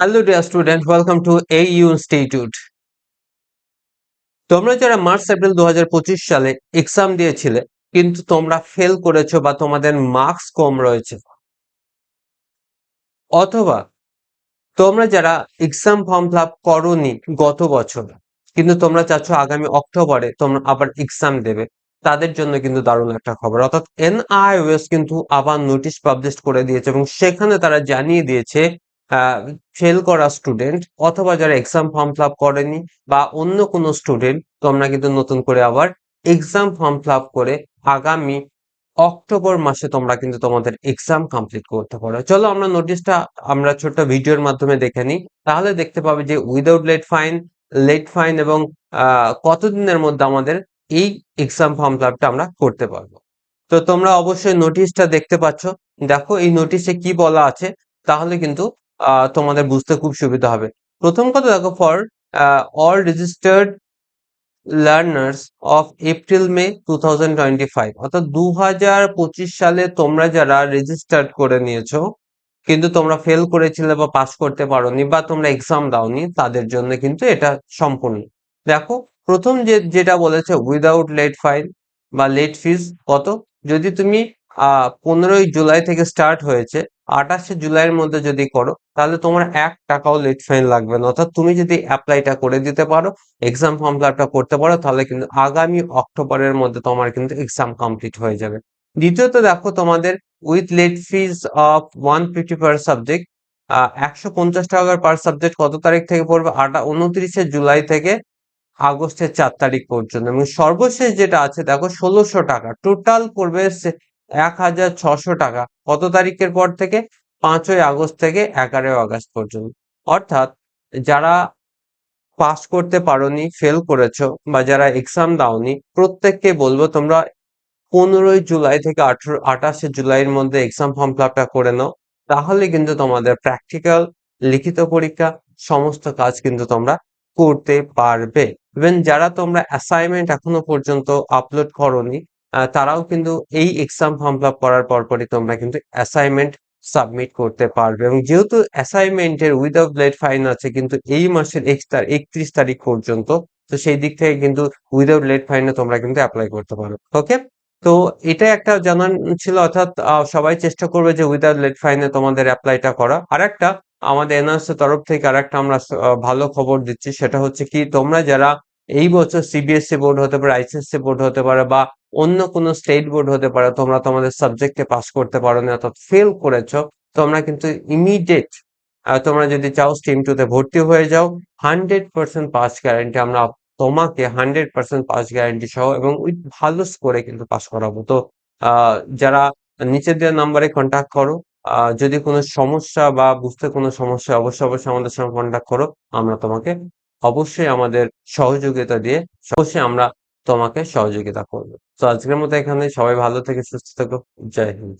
Hello dear student welcome to AU institute তোমরা যারা March April দুহাজার পঁচিশ সালে এক্সাম দিয়েছিলে, কিন্তু তোমরা ফেল করেছ বা তোমাদের মার্কস কম রয়েছে। অথবা তোমরা যারা এক্সাম ফর্ম ফিল করনি গত বছর, কিন্তু তোমরা চাচ্ছ আগামী অক্টোবরে তোমরা আবার এক্সাম দেবে, তাদের জন্য কিন্তু দারুণ একটা খবর। অর্থাৎ এনআইওএস কিন্তু আবার নোটিশ পাবলিশ করে দিয়েছে এবং সেখানে তারা জানিয়ে দিয়েছে ফেল করা স্টুডেন্ট অথবা যারা এক্সাম ফর্ম ফিল করেনি বা অন্য কোনো স্টুডেন্ট তোমরা কিন্তু নতুন করে আবার এক্সাম ফর্ম ফিল করে আগামী অক্টোবর মাসে তোমরা কিন্তু তোমাদের এক্সাম কমপ্লিট করতে পারো। চলো আমরা নোটিশটা আমরা ছোট্ট ভিডিওর মাধ্যমে দেখে নিই। তাহলে দেখতে পাবে যে without late fine late fine এবং কতদিনের মধ্যে আমাদের এই এক্সাম ফর্ম ফিল আপটা আমরা করতে পারব। তো তোমরা অবশ্যই নোটিশটা দেখতে পাচ্ছ। দেখো এই নোটিশে কি বলা আছে, তাহলে কিন্তু তোমাদের বুঝতে খুব সুবিধা হবে। প্রথম কথা দেখো for all registered learners of April May two thousand twenty অর্থাৎ দু হাজার পঁচিশ সালে তোমরা যারা রেজিস্টার্ড করে নিয়েছো, কিন্তু তোমরা ফেল করেছিলে বা পাস করতে পারোনি বা তোমরা এক্সাম দাওনি, তাদের জন্য কিন্তু এটা সম্পূর্ণ। দেখো, প্রথম যে, যেটা বলেছে উইদাউট লেট ফাইল বা লেট ফিজ কত? যদি তুমি পনেরোই জুলাই থেকে স্টার্ট হয়েছে আঠাশে জুলাইয়ের মধ্যে যদি করো, তাহলে তোমার এক টাকাও লেট ফাইন লাগবে না। অর্থাৎ তুমি যদি অ্যাপ্লাইটা করে দিতে পারো এক্সাম ফর্ম ফিল করতে পারো, তাহলে কিন্তু আগামী অক্টোবরের মধ্যে তোমার কিন্তু এক্সাম কমপ্লিট হয়ে যাবে। দ্বিতীয়ত দেখো তোমাদের with late fees of one fifty per subject একশো পঞ্চাশ টাকা পার সাবজেক্ট কত তারিখ থেকে পড়বে? আটা, উনত্রিশে জুলাই থেকে আগস্টের চার তারিখ পর্যন্ত। এবং সর্বশেষ যেটা আছে, দেখো ষোলোশো টাকা। টোটাল পড়বে এক হাজার ছশো টাকা। কত তারিখের পর থেকে? পাঁচই আগস্ট থেকে এগারোই আগস্ট পর্যন্ত। অর্থাৎ যারা পাস করতে পারোনি, ফেল করেছ বা যারা এক্সাম দাওনি, প্রত্যেককে বলব তোমরা পনেরোই জুলাই থেকে আঠারো, আঠাশে জুলাইয়ের মধ্যে এক্সাম ফর্ম ফিল করে নাও। তাহলে কিন্তু তোমাদের প্র্যাকটিক্যাল লিখিত পরীক্ষা, সমস্ত কাজ কিন্তু তোমরা করতে পারবে। ইভেন যারা তোমরা অ্যাসাইনমেন্ট এখনও পর্যন্ত আপলোড করনি তারাও কিন্তু এই এক্সাম ফর্ম ফিল আপ করার পরপরই তোমরা কিন্তু অ্যাসাইনমেন্ট সাবমিট করতে পারবে এবং যেহেতু অ্যাসাইনমেন্টের উইদাউট লেট ফাইন আছে কিন্তু এই মাসের একত্রিশ তারিখ পর্যন্ত, তো সেই দিক থেকে কিন্তু উইদাউট লেট ফাইনে তোমরা কিন্তু অ্যাপ্লাই করতে পারো ওকে তো এটা একটা জানান ছিল, অর্থাৎ সবাই চেষ্টা করবে যে উইদাউট লেট ফাইনে তোমাদের অ্যাপ্লাইটা করা। আর একটা আমাদের এনআরসি তরফ থেকে আর একটা আমরা ভালো খবর দিচ্ছি, সেটা হচ্ছে কি তোমরা যারা এই বছর সিবিএসসি বোর্ড হতে পারে আইসিএসসি বোর্ড হতে পারে বা অন্য কোনো স্টেট বোর্ড হতে পারে, তোমরা তোমাদের সাবজেক্টে পাস করতে পারো না, অর্থাৎ ফেল করেছ, তোমরা কিন্তু ইমিডিয়েট তোমরা যদি চাও স্ট্রিম টুতে ভর্তি হয়ে যাও হান্ড্রেড পার্সেন্ট পাস গ্যারান্টি আমরা তোমাকে হান্ড্রেড পার্সেন্ট পাস গ্যারান্টি সহ এবং উইথ ভালো স্কোরে কিন্তু পাস করাবো। তো যারা নিচের দেওয়া নাম্বারে কন্ট্যাক্ট করো যদি কোনো সমস্যা বা বুঝতে কোনো সমস্যা অবশ্যই অবশ্যই আমাদের সঙ্গে কন্ট্যাক্ট করো, আমরা তোমাকে অবশ্যই আমাদের সহযোগিতা দিয়ে অবশ্যই আমরা তোমাকে সহযোগিতা করব। তো আজকের মতো এখানে সবাই ভালো থেকে সুস্থ থাকো। জয় হিন্দ।